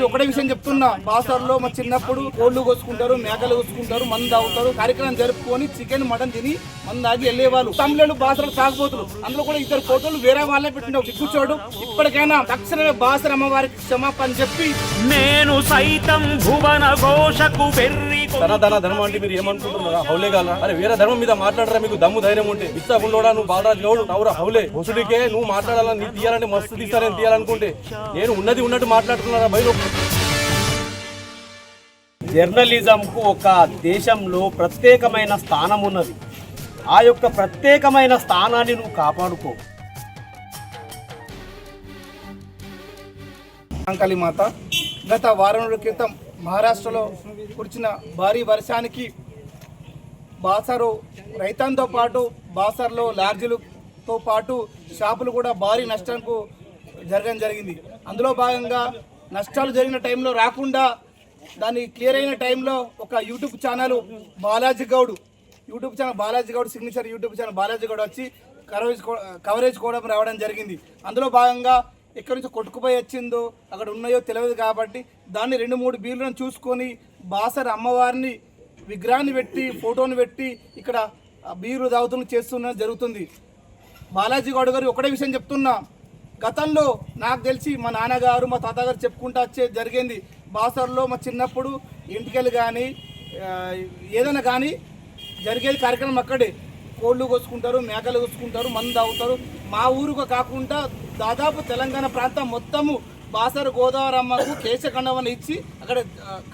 మరి ఒకటే విషయం చెప్తున్నా. బాసర్లో మా చిన్నప్పుడు కోళ్ళు కోసుకుంటారు మేకలు కోసుకుంటారు మందు తాగుతారు. కార్యక్రమం జరుపుకొని చికెన్ మటన్ తిని మందు ఆగి వెళ్ళేవాళ్ళు. తమిళలు బాసరలు తాగుబోతులు అందులో కూడా ఇద్దరు ఫోటోలు వేరే వాళ్ళే పెట్టిన కూర్చోడు. ఇప్పటికైనా తక్షణమే బాసర అమ్మవారికి క్షమాపణ చెప్పి నేను సైతం భువన ఘోషకు వెర్రి సనాతన ధర్మం అంటే మీరు ఏమనుకుంటున్నారా? హౌలే గాల? అరే వేరే ధర్మం మీద మాట్లాడరా మీకు? దమ్ము ధైర్యం ఉంటే. ఇస్తాకుండా నువ్వు బాలరాజు గౌడు నవ్వురా హౌలే. హుసుడికే నువ్వు మాట్లాడాలని నీ తీయాలంటే మస్తు తీస్తారని తీయాలనుకుంటే. నేను ఉన్నది ఉన్నట్టు మాట్లాడుతున్నారా? బయలు జర్నలిజంకు ఒక దేశంలో ప్రత్యేకమైన స్థానం ఉన్నది. ఆ యొక్క ప్రత్యేకమైన స్థానాన్ని నువ్వు కాపాడుకో. అంకలి మాత గత వారం రోజుల క్రితం మహారాష్ట్రలో కురిచిన భారీ వర్షానికి బాసరు రైతాంతో పాటు బాసర్లో లార్జీలతో పాటు షాపులు కూడా భారీ నష్టానికి జరగడం జరిగింది. అందులో భాగంగా నష్టాలు జరిగిన టైంలో రాకుండా దాన్ని క్లియర్ అయిన టైంలో ఒక YouTube channel Balaji Goud YouTube channel Balaji Goud signature YouTube channel Balaji Goud వచ్చి కవరేజ్ కవరేజ్ కూడా రావడం జరిగింది. అందులో భాగంగా ఎక్కడి నుంచి కొట్టుకుపోయి వచ్చిందో అక్కడ ఉన్నాయో తెలియదు కాబట్టి దాన్ని రెండు మూడు బీర్లను చూసుకొని బాసర్ అమ్మవారిని విగ్రహాన్ని పెట్టి ఫోటోని పెట్టి ఇక్కడ బీరు దావుతున్న చేస్తున్న జరుగుతుంది. బాలాజీ గౌడ్ గారు ఒకటే విషయం చెప్తున్నా. గతంలో నాకు తెలిసి మా నాన్నగారు మా తాతగారు చెప్పుకుంటా వచ్చే జరిగింది. బాసర్లో మా చిన్నప్పుడు ఇంటికెళ్ళి కానీ ఏదైనా కానీ జరిగేది కార్యక్రమం అక్కడే. కోళ్ళు కోసుకుంటారు మేకలు కోసుకుంటారు మందు తాగుతారు. మా ఊరుకు కాకుండా దాదాపు తెలంగాణ ప్రాంతం మొత్తము బాసరు గోదావరి అమ్మకు కేశఖండవని ఇచ్చి అక్కడ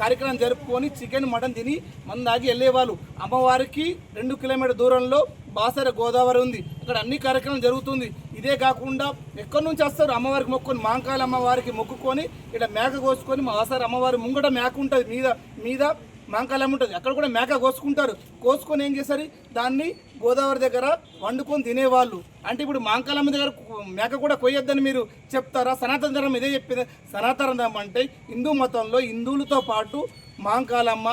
కార్యక్రమం జరుపుకొని చికెన్ మటన్ తిని మన తాగి వెళ్ళేవాళ్ళు అమ్మవారికి రెండు కిలోమీటర్ దూరంలో బాసర గోదావరి ఉంది. అక్కడ అన్ని కార్యక్రమం జరుగుతుంది. ఇదే కాకుండా ఎక్కడి నుంచి వస్తారు? అమ్మవారికి మొక్కుకొని మాంకాయలు అమ్మవారికి మొక్కుకొని ఇక్కడ మేక కోసుకొని మా బాసర అమ్మవారి ముంగట మేక ఉంటుంది. మీద మీద మాంకాలం ఉంటుంది అక్కడ కూడా మేక కోసుకుంటారు. కోసుకొని ఏం చేస్తారు? దాన్ని గోదావరి దగ్గర వండుకొని తినేవాళ్ళు. అంటే ఇప్పుడు మాంకాలమ్మ దగ్గర మేక కూడా కొయ్యొద్దని మీరు చెప్తారా? సనాతన ధర్మం ఇదే చెప్పింది. సనాతన ధర్మం అంటే హిందూ మతంలో హిందువులతో పాటు మాంకాలమ్మ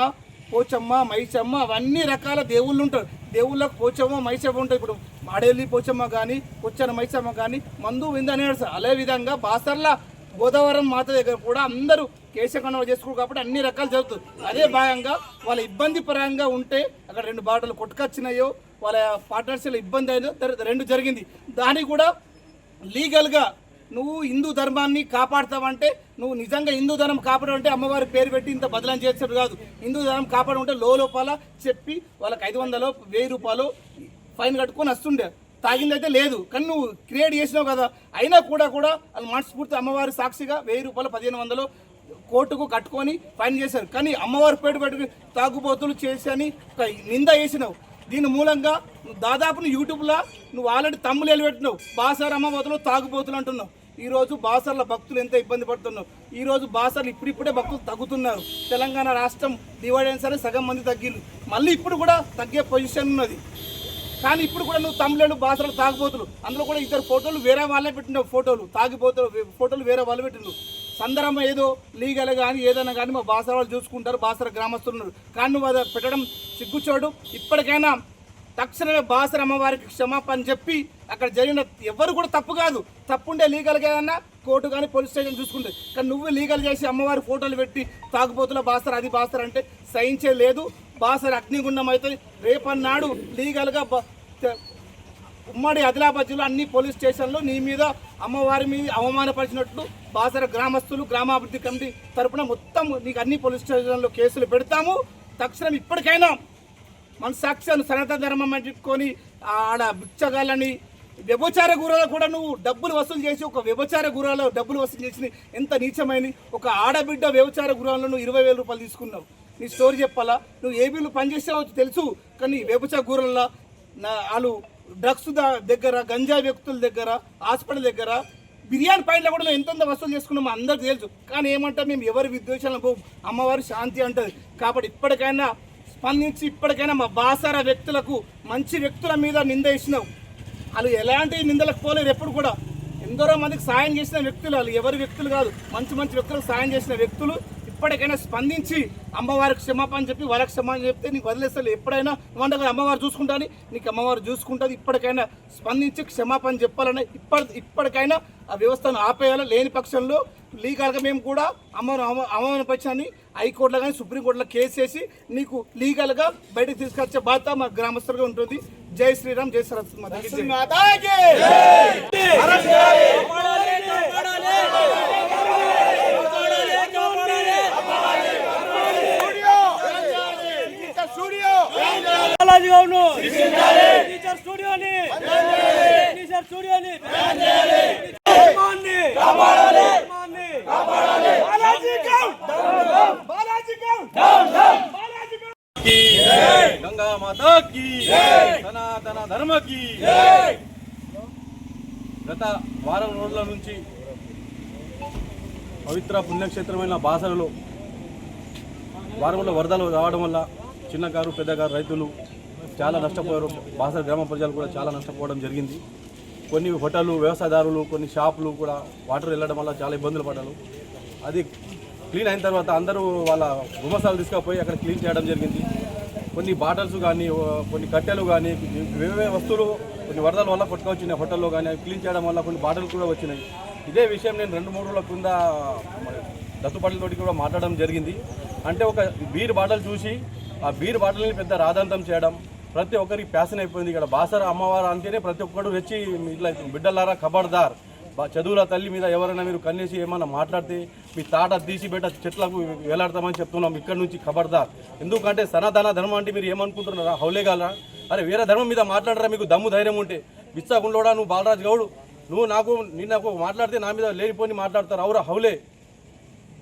పోచమ్మ మైసమ్మ అవన్నీ రకాల దేవుళ్ళు ఉంటారు. దేవుళ్ళకు పోచమ్మ మైసమ్మ ఉంటాయి. ఇప్పుడు మాడేలి పోచమ్మ కానీ కొచ్చన మైసమ్మ కానీ మందు విందు అనేది అదే విధంగా బాసర్ల గోదావరం మాత దగ్గర కూడా అందరూ కేశఖండం చేసుకోరు కాబట్టి అన్ని రకాలు జరుగుతుంది అదే భాగంగా వాళ్ళ ఇబ్బంది పరంగా ఉంటే అక్కడ రెండు బాటలు కొట్టుకొచ్చినాయో వాళ్ళ పార్ట్నర్షిప్లో ఇబ్బంది అయిందో రెండు జరిగింది. దానికి కూడా లీగల్గా నువ్వు హిందూ ధర్మాన్ని కాపాడుతావంటే నువ్వు నిజంగా హిందూ ధర్మం కాపాడమంటే అమ్మవారి పేరు పెట్టి ఇంత బదలం చేసేది కాదు. హిందూ ధర్మం కాపాడమంటే లోపల చెప్పి వాళ్ళకి ఐదు వందలు వెయ్యి రూపాయలు ఫైన్ కట్టుకొని వస్తుండే. తాగిందైతే లేదు. కానీ నువ్వు క్రియేట్ చేసినావు కదా. అయినా కూడా కూడా వాళ్ళు మనస్ఫూర్తి అమ్మవారి సాక్షిగా వెయ్యి రూపాయలు పదిహేను వందలు కోర్టుకు కట్టుకొని ఫైన్ చేశారు. కానీ అమ్మవారి పేరు పెట్టుకుని తాగుబోతులు చేసి అని ఒక నింద వేసినావు. దీని మూలంగా నువ్వు దాదాపు నువ్వు యూట్యూబ్లో నువ్వు ఆల్రెడీ తమ్ములు వెళ్ళిపెట్టినావు బాసార్ అమ్మబోతులు తాగుబోతులు అంటున్నావు. ఈరోజు బాసర్ల భక్తులు ఎంత ఇబ్బంది పడుతున్నారు? ఈ రోజు బాసర్లు ఇప్పుడిప్పుడే భక్తులు తగ్గుతున్నారు. తెలంగాణ రాష్ట్రం డివైడ్ అయిన సరే సగం మంది తగ్గిళ్ళు. మళ్ళీ ఇప్పుడు కూడా తగ్గే పొజిషన్ ఉన్నది. కానీ ఇప్పుడు కూడా నువ్వు తమిళలు బాసలు తాగిపోతులు అందులో కూడా ఇద్దరు ఫోటోలు వేరే వాళ్ళే పెట్టిన ఫోటోలు. తాగిపోతులు ఫోటోలు వేరే వాళ్ళు పెట్టిండ్రు సందర్భం ఏదో లీగల్ కానీ ఏదైనా కానీ మా బాసర వాళ్ళు చూసుకుంటారు బాసర గ్రామస్తులు ఉన్నారు. కానీ నువ్వు అది పెట్టడం సిగ్గుచోడు. ఇప్పటికైనా తక్షణమే బాసర అమ్మవారికి క్షమాపణ చెప్పి అక్కడ జరిగిన ఎవరు కూడా తప్పు కాదు. తప్పు ఉండే ఏదన్నా కోర్టు కానీ పోలీస్ స్టేషన్ చూసుకుంటే. కానీ నువ్వు లీగల్ చేసి అమ్మవారి ఫోటోలు పెట్టి తాగుబోతుల బాసర అది బాసర అంటే సహించే లేదు. బాసర అగ్నిగుండం అయితే రేపన్నాడు లీగల్గా బా ఉమ్మడి ఆదిలాబాద్ జిల్లా అన్ని పోలీస్ స్టేషన్లు నీ మీద అమ్మవారి మీద అవమానపరిచినట్లు బాసర గ్రామస్తులు గ్రామాభివృద్ధి కమిటీ తరపున మొత్తం నీకు అన్ని పోలీస్ స్టేషన్లో కేసులు పెడతాము. తక్షణం ఇప్పటికైనా మన సాక్ష్యాన్ని సనాతన ధర్మం పెట్టుకొని చెప్పుకొని ఆడ బిచ్చగాలని వ్యభచార గురాలు కూడా నువ్వు డబ్బులు వసూలు చేసి ఒక వ్యభచార గురాలో డబ్బులు వసూలు చేసి ఎంత నీచమైనది ఒక ఆడబిడ్డ వ్యభచార గురాల్లో నువ్వు ఇరవై వేల రూపాయలు తీసుకున్నావు. నీ స్టోరీ చెప్పాలా? నువ్వు ఏ బిల్లు పనిచేసావో తెలుసు కానీ వ్యభచార గురల్లో వాళ్ళు డ్రగ్స్ ద- దగ్గర గంజా వ్యక్తుల దగ్గర హాస్పిటల్ దగ్గర బిర్యానీ పైన కూడా మేము ఎంతెంత వసూలు చేసుకున్నామో అందరికీ తెలుసు. కానీ ఏమంటే మేము ఎవరి విద్వేషాలను పోం అమ్మవారి శాంతి అంటది. కాబట్టి ఇప్పటికైనా స్పందించి ఇప్పటికైనా మా బాసార వ్యక్తులకు మంచి వ్యక్తుల మీద నింద వేసినావు వాళ్ళు ఎలాంటి నిందలకు పోలేరు ఎప్పుడు కూడా. ఎందరో మందికి సాయం చేసిన వ్యక్తులు వాళ్ళు ఎవరి వ్యక్తులు కాదు మంచి మంచి వ్యక్తులకు సాయం చేసిన వ్యక్తులు ఇప్పటికైనా స్పందించి అమ్మవారికి క్షమాపణ చెప్పి వాళ్ళకి క్షమాపణ చెప్తే నీకు వదిలేస్తారు ఎప్పుడైనా వంట అమ్మవారు చూసుకుంటాని నీకు అమ్మవారు చూసుకుంటుంది. ఇప్పటికైనా స్పందించి క్షమాపణ చెప్పాలని ఇప్పటి ఇప్పటికైనా ఆ వ్యవస్థను ఆపేయాలి? లేని పక్షంలో లీగల్గా మేము కూడా అమ్మవారు అమ్మ అమ్మవారి పక్షాన్ని హైకోర్టులో కానీ సుప్రీంకోర్టులో కేసు వేసి నీకు లీగల్గా బయటకు తీసుకొచ్చే బాధ్యత మా గ్రామస్తులుగా ఉంటుంది. జై శ్రీరామ్ జై సరస్వతి మాతాకి పవిత్ర పుణ్యక్షేత్రమైన బాసరలో వారంలో వరదలు రావడం వల్ల చిన్న కారు పెద్దగారు రైతులు చాలా నష్టపోయారు. బాసర గ్రామ ప్రజలు కూడా చాలా నష్టపోవడం జరిగింది. కొన్ని హోటళ్ళు వ్యవసాయదారులు కొన్ని షాపులు కూడా వాటర్ వెళ్ళడం వల్ల చాలా ఇబ్బందులు పడ్డారు. అది క్లీన్ అయిన తర్వాత అందరూ వాళ్ళ గుమసాలు తీసుకుపోయి అక్కడ క్లీన్ చేయడం జరిగింది. కొన్ని బాటల్స్ కానీ కొన్ని కట్టెలు కానీ వేరే వస్తువులు కొన్ని వరదల వల్ల పట్టుకొచ్చినాయి హోటల్లో కానీ క్లీన్ చేయడం వల్ల కొన్ని బాటలు కూడా వచ్చినాయి. ఇదే విషయం నేను రెండు మూడు రోజుల కింద మన కూడా మాట్లాడడం జరిగింది. అంటే ఒక బీర్ బాటల్ చూసి ఆ బీర్ బాటల్ని పెద్ద రాదంతం చేయడం ప్రతి ఒక్కరికి ప్యాషన్ అయిపోయింది. ఇక్కడ బాసర అమ్మవారు అంటేనే ప్రతి ఒక్కడు రెచ్చి ఇట్లా బిడ్డలారా ఖబర్దార్ చదువుల తల్లి మీద ఎవరైనా మీరు కన్నేసి ఏమన్నా మాట్లాడితే మీ తాట తీసి బయట చెట్లకు వేలాడతామని చెప్తున్నాం. ఇక్కడ నుంచి ఖబర్దార్ ఎందుకంటే సనాతన ధర్మం అంటే మీరు ఏమనుకుంటున్నారా? హౌలేగాల? అరే వేరే ధర్మం మీద మాట్లాడరా? మీకు దమ్ము ధైర్యం ఉంటే. బిచ్చాకుండోడా నువ్వు బాలరాజు గౌడు? నువ్వు నాకు నేను నాకు మాట్లాడితే నా మీద లేనిపోని మాట్లాడతారు. అవురా హౌలే.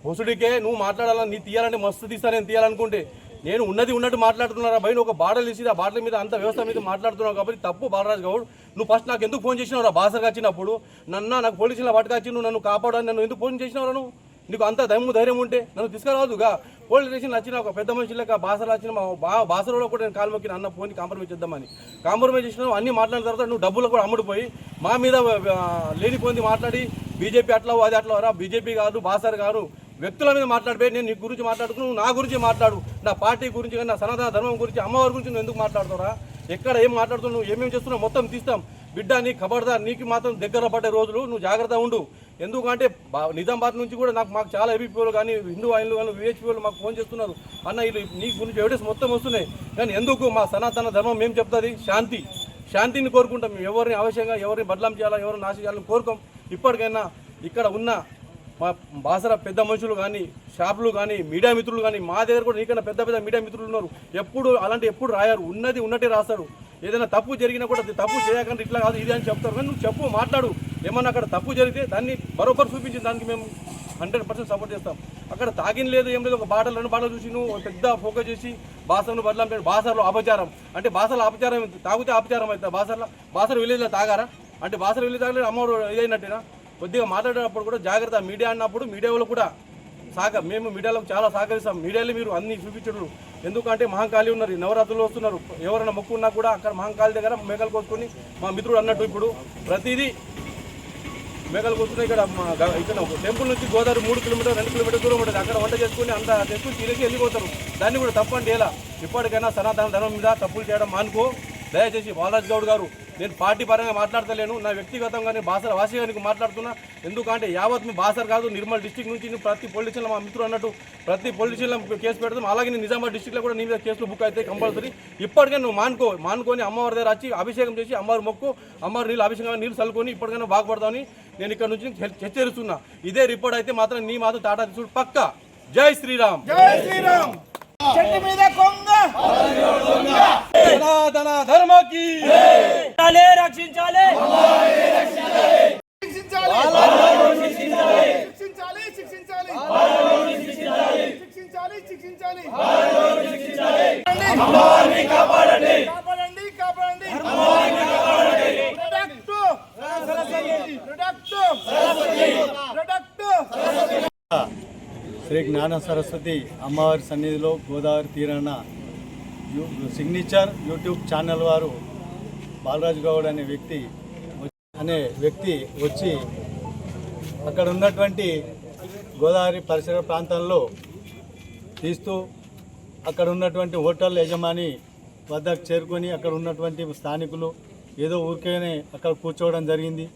హొసుడికే నువ్వు మాట్లాడాలని నీ తీయాలంటే మస్తు తీస్తా నేను తీయాలనుకుంటే. నేను ఉన్నది ఉన్నట్టు మాట్లాడుతున్నారా? బయట ఒక బాటలు తీసి ఆ బాటల మీద అంత వ్యవస్థ మీద మాట్లాడుతున్నావు కాబట్టి తప్పు బాలరాజు గౌడ్. నువ్వు ఫస్ట్ నాకు ఎందుకు ఫోన్ చేసినావు రా వచ్చినప్పుడు నన్న నాకు పోలీసుల పట్టుకొచ్చి నువ్వు నన్ను కాపాడని నన్ను ఎందుకు ఫోన్ చేసినావు నువ్వు? నీకు అంత దమ్ము ధైర్యం ఉంటే నన్ను తీసుకురావద్దుగా పోలీస్ స్టేషన్ వచ్చిన ఒక పెద్ద మనిషి లెక్క బాసలు వచ్చిన మా బా బాసలో కూడా నేను కాలు మొక్కిన అన్న ఫోన్ కాంప్రమైజ్ చేద్దామని. కాంప్రమైజ్ చేసిన అన్ని మాట్లాడిన తర్వాత నువ్వు డబ్బులు కూడా అమ్ముడుపోయి మా మీద లేనిపోయింది మాట్లాడి బీజేపీ అట్లా అది అట్లా రా బీజేపీ కాదు బాసర్ గారు వ్యక్తుల మీద మాట్లాడిపోయి నేను నీ గురించి మాట్లాడుకుని నువ్వు నా గురించి మాట్లాడు. నా పార్టీ గురించి కానీ నా సనాతన ధర్మం గురించి అమ్మవారి గురించి నువ్వు ఎందుకు మాట్లాడుతావురా ఎక్కడ ఏం మాట్లాడుతున్నావు? నువ్వు ఏమేమి చేస్తున్నావు? మొత్తం తీస్తాం. బిడ్డ నీ ఖబర్దార్ నీకు మాత్రం దగ్గర పడ్డే రోజులు నువ్వు జాగ్రత్త ఉండు. ఎందుకంటే నిజామాబాద్ నుంచి కూడా నాకు మాకు చాలా ఏబీపీలు కానీ హిందూ ఆయిన్లు కానీ విహెచ్పీలు మాకు ఫోన్ చేస్తున్నారు. అన్న ఇది నీ గురించి ఎవిడెన్స్ మొత్తం వస్తున్నాయి. కానీ ఎందుకు మా సనాతన ధర్మం మేము చెప్తుంది? శాంతి. శాంతిని కోరుకుంటాం. మేము ఎవరిని అవశ్యంగా ఎవరిని బదలాం చేయాలా ఎవరిని నాశ చేయాలని కోరుకోం. ఇప్పటికైనా ఇక్కడ ఉన్న మా బాసర పెద్ద మనుషులు కానీ షాపులు కానీ మీడియా మిత్రులు కానీ మా దగ్గర కూడా నీకన్నా పెద్ద పెద్ద మీడియా మిత్రులు ఉన్నారు. ఎప్పుడు అలాంటి ఎప్పుడు రాయారు? ఉన్నది ఉన్నట్టే రాస్తారు. ఏదైనా తప్పు జరిగినా కూడా తప్పు చేయకుండా ఇట్లా కాదు ఇది అని చెప్తారు. కానీ నువ్వు చెప్పు మాట్లాడు. ఏమన్నా అక్కడ తప్పు జరిగితే దాన్ని బరోబర్ చూపించి దానికి మేము హండ్రెడ్ పర్సెంట్ సపోర్ట్ చేస్తాం. అక్కడ తాగిన లేదు ఏం లేదు ఒక బాటలు రెండు బాటలు చూసి నువ్వు పెద్ద ఫోకస్ చేసి బాసను బదలాం బాసర్లో అపచారం. అంటే బాసర్లో అపచారం తాగితే అపచారం అవుతుంది బాసర్లో బాసర్ విలేజ్లో తాగారా? అంటే బాసర్ విలేజ్ తాగలేదు అమ్మవారు ఇదైనట్టేనా? కొద్దిగా మాట్లాడేటప్పుడు కూడా జాగ్రత్త మీడియా అన్నప్పుడు మీడియా వాళ్ళు కూడా సాగ మేము మీడియాలో చాలా సహకరిస్తాం. మీడియాలో మీరు అన్ని చూపించడు ఎందుకంటే మహంకాళి ఉన్నారు నవరాత్రులు వస్తున్నారు. ఎవరైనా మొక్కు ఉన్నా కూడా అక్కడ మహంకాళి దగ్గర మేకలు కోసుకొని మా మిత్రుడు అన్నట్టు ఇప్పుడు ప్రతిదీ మేకలు కొడుతున్నాయి ఇక్కడ ఇక్కడ టెంపుల్ నుంచి గోదావరి మూడు కిలోమీటర్ రెండు కిలోమీటర్ దూరం ఉంటుంది. అక్కడ వంట చేసుకుని అంత తెచ్చుకుని తిరిగి వెళ్ళిపోతారు. దాన్ని కూడా తప్పండి ఎలా ఇప్పటికైనా సనాతన ధర్మం మీద తప్పులు చేయడం మానుకో. దయచేసి బాలరాజ్ గౌడ్ గారు నేను పార్టీ పరంగా మాట్లాడతలేను. నా వ్యక్తిగతంగా నేను బాసర వాసిగా మాట్లాడుతున్నా. ఎందుకంటే యావత్ మీ బాసర్ కాదు నిర్మల్ డిస్టిక్ నుంచి ప్రతి పొలిటీషియన్ మా మిత్రులు అన్నట్టు ప్రతి పొలిటీషియన్ కేసు పెడతాం. అలాగే నేను నిజామాబాద్ డిస్టిక్లో కూడా నీ మీద కేసులు బుక్ అయితే కంపల్సరీ. ఇప్పటికైనా నువ్వు మానుకో మానుకొని అమ్మవారి దగ్గర వచ్చి అభిషేకం చేసి అమ్మవారి మొక్కు అమ్మవారి నీళ్ళు అభిషేకం నీళ్ళు చల్లుకొని ఇప్పటికైనా బాగుపడతామని నేను ఇక్కడ నుంచి హెచ్చరిస్తున్నా. ఇదే రిపోర్ట్ అయితే మాత్రం నీ మాత్రం టాటా తీసుడు పక్క. జై శ్రీరామ్. జై శ్రీరామ్. చెట్టు మీద కొంగ. సనాతన ధర్మకి. రక్షించాలి రక్షించాలి. శిక్షించాలి. శిక్షించాలి శిక్షించాలి. శిక్షించాలి శిక్షించాలి. శ్రీ జ్ఞాన సరస్వతి అమ్మవారి సన్నిధిలో గోదావరి తీరాన యూ సిగ్నేచర్ యూట్యూబ్ ఛానల్ వారు బాలరాజు గౌడ్ అనే వ్యక్తి అనే వ్యక్తి వచ్చి అక్కడ ఉన్నటువంటి గోదావరి పరిసర ప్రాంతాల్లో తీస్తూ అక్కడ ఉన్నటువంటి హోటల్ యజమాని వద్దకు చేరుకొని అక్కడ ఉన్నటువంటి స్థానికులు ఏదో ఊరికేనే అక్కడ కూర్చోవడం జరిగింది.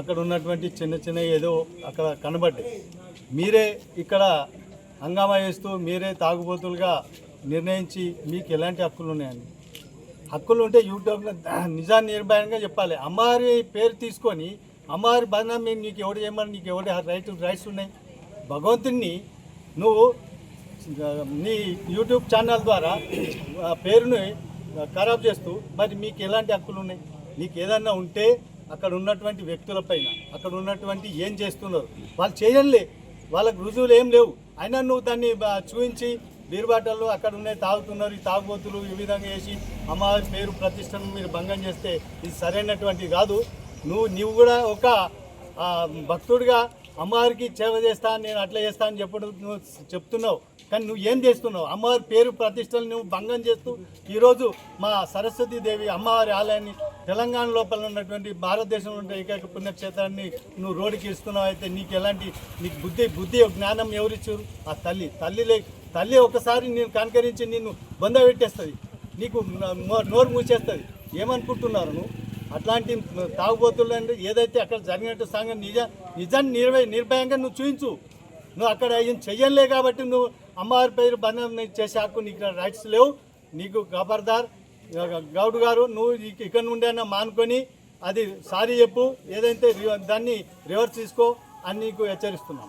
అక్కడ ఉన్నటువంటి చిన్న చిన్న ఏదో అక్కడ కనబడ్డాయి. మీరే ఇక్కడ హంగామా చేస్తూ మీరే తాగుబోతులుగా నిర్ణయించి మీకు ఎలాంటి హక్కులు ఉన్నాయని హక్కులు ఉంటే యూట్యూబ్లో నిజాన్ని నిర్భయంగా చెప్పాలి. అమ్మవారి పేరు తీసుకొని అమ్మవారి బంధం మీరు నీకు ఎవడు చేయమని నీకు ఎవరి రైట్ రైట్స్ ఉన్నాయి? భగవంతుణ్ణి నువ్వు నీ యూట్యూబ్ ఛానల్ ద్వారా ఆ పేరుని ఖరాబ్ చేస్తూ మరి మీకు ఎలాంటి హక్కులు ఉన్నాయి? నీకు ఏదన్నా ఉంటే అక్కడ ఉన్నటువంటి వ్యక్తులపైన అక్కడ ఉన్నటువంటి ఏం చేస్తున్నారు? వాళ్ళు చేయలే వాళ్ళకు రుజువులు ఏం లేవు. అయినా నువ్వు దాన్ని చూపించి చూపించి బీరుబాటల్లో అక్కడ ఉన్నాయి తాగుతున్నారు ఈ తాగుబోతులు ఈ విధంగా చేసి అమ్మవారి పేరు ప్రతిష్టను మీరు భంగం చేస్తే ఇది సరైనటువంటి కాదు. నువ్వు నువ్వు కూడా ఒక భక్తుడిగా అమ్మవారికి సేవ చేస్తా నేను అట్లా చేస్తా అని చెప్పడం నువ్వు చెప్తున్నావు. కానీ నువ్వు ఏం చేస్తున్నావు? అమ్మవారి పేరు ప్రతిష్టలు నువ్వు భంగం చేస్తూ ఈరోజు మా సరస్వతీదేవి అమ్మవారి ఆలయాన్ని తెలంగాణ లోపల ఉన్నటువంటి భారతదేశంలో ఉండే ఏకైక పుణ్యక్షేత్రాన్ని నువ్వు రోడ్డుకి ఇస్తున్నావు. అయితే నీకు ఎలాంటి నీకు బుద్ధి బుద్ధి జ్ఞానం ఎవరిచ్చారు ఆ తల్లి తల్లి లే తల్లి ఒకసారి నేను కనకరించి నిన్ను బొంద పెట్టేస్తుంది. నీకు నోరు మూసేస్తుంది. ఏమనుకుంటున్నారు నువ్వు? అట్లాంటి తాగుబోతులు ఏదైతే అక్కడ జరిగినట్టు సంఘం నిజ నిజాన్ని నిర్భయ నిర్భయంగా నువ్వు చూపించు నువ్వు అక్కడ ఏం చెయ్యలే కాబట్టి నువ్వు అమ్మవారి పేరు బంధం చేసే హక్కు నీకు రైట్స్ లేవు. నీకు ఖబర్దార్ గౌడ్ గారు నువ్వు ఇక- ఇక్కడ నుండి అయినా మానుకొని అది సారీ చెప్పు. ఏదైతే దాన్ని రివర్స్ తీసుకో అని నీకు హెచ్చరిస్తున్నాం.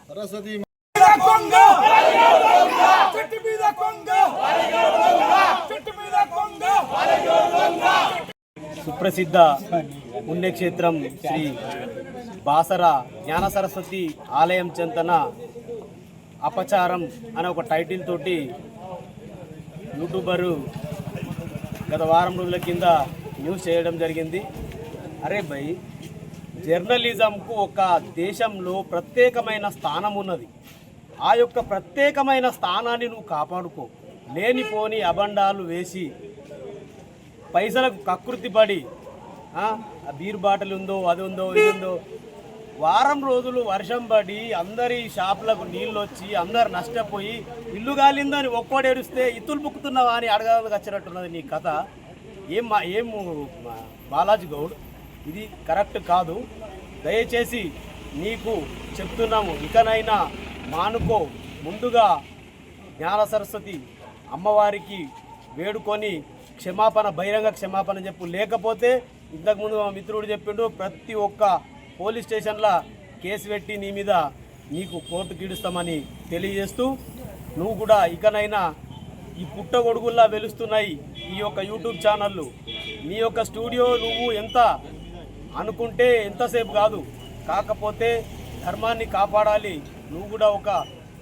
సుప్రసిద్ధ పుణ్యక్షేత్రం శ్రీ బాసర జ్ఞాన సరస్వతి ఆలయం చెంతన అపచారం అనే ఒక టైటిల్ తోటి యూట్యూబరు గత వారం రోజుల కింద న్యూస్ చేయడం జరిగింది. అరే భయ్ జర్నలిజంకు ఒక దేశంలో ప్రత్యేకమైన స్థానం ఉన్నది. ఆ యొక్క ప్రత్యేకమైన స్థానాన్ని నువ్వు కాపాడుకో. లేనిపోని అబండాలు వేసి పైసలకు కకృతి పడి బీర్ బాటిల్ ఉందో అది ఉందో ఇది ఉందో వారం రోజులు వర్షం పడి అందరి షాపులకు నీళ్ళు వచ్చి అందరు నష్టపోయి ఇల్లు గాలిందని ఒక్కోడు ఏడుస్తే ఇత్తులు పుక్కుతున్నావా అని అడగాలకు వచ్చినట్టున్నది నీ కథ. ఏం మా ఏం బాలాజీ గౌడ్? ఇది కరెక్ట్ కాదు. దయచేసి నీకు చెప్తున్నాము ఇకనైనా మానుకో. ముందుగా జ్ఞాన సరస్వతి అమ్మవారికి వేడుకొని క్షమాపణ బహిరంగ క్షమాపణ చెప్పు. లేకపోతే ఇంతకుముందు మా మిత్రుడు చెప్పిండు ప్రతి ఒక్క పోలీస్ స్టేషన్లో కేసు పెట్టి నీ మీద నీకు కోర్టు ఇడుస్తామని తెలియజేస్తూ నువ్వు కూడా ఇకనైనా ఈ పుట్టగొడుగుల్లా వెలుస్తున్నాయి ఈ యొక్క యూట్యూబ్ ఛానళ్ళు. నీ యొక్క స్టూడియో నువ్వు ఎంత అనుకుంటే ఎంతసేపు కాదు. కాకపోతే ధర్మాన్ని కాపాడాలి. నువ్వు కూడా ఒక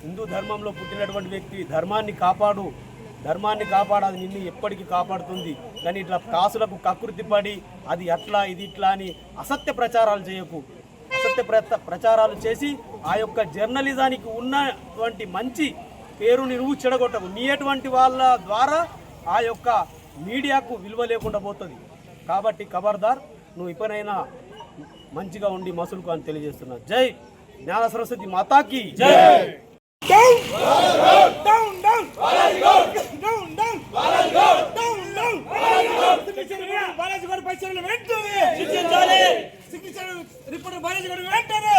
హిందూ ధర్మంలో పుట్టినటువంటి వ్యక్తి ధర్మాన్ని కాపాడు. ధర్మాన్ని కాపాడాలి నిన్ను ఎప్పటికీ కాపాడుతుంది. కానీ ఇట్లా కాసులకు కకృతి పడి అది అట్లా ఇది ఇట్లా అని అసత్య ప్రచారాలు చేయకు. అసత్య ప్ర- ప్రచారాలు చేసి ఆ యొక్క జర్నలిజానికి ఉన్నటువంటి మంచి పేరుని నువ్వు చెడగొట్టవు నీ అటువంటి వాళ్ళ ద్వారా ఆ యొక్క మీడియాకు విలువ లేకుండా పోతుంది. కాబట్టి ఖబర్దార్ నువ్వు ఇప్పుడైనా మంచిగా ఉండి మసులుకు అని తెలియజేస్తున్నా. జై జ్ఞాన సరస్వతి మాతాకి. జై! బాలాజీ గారి వెంటనే రిపోర్టర్ బాలాజీ గారు వెంటనే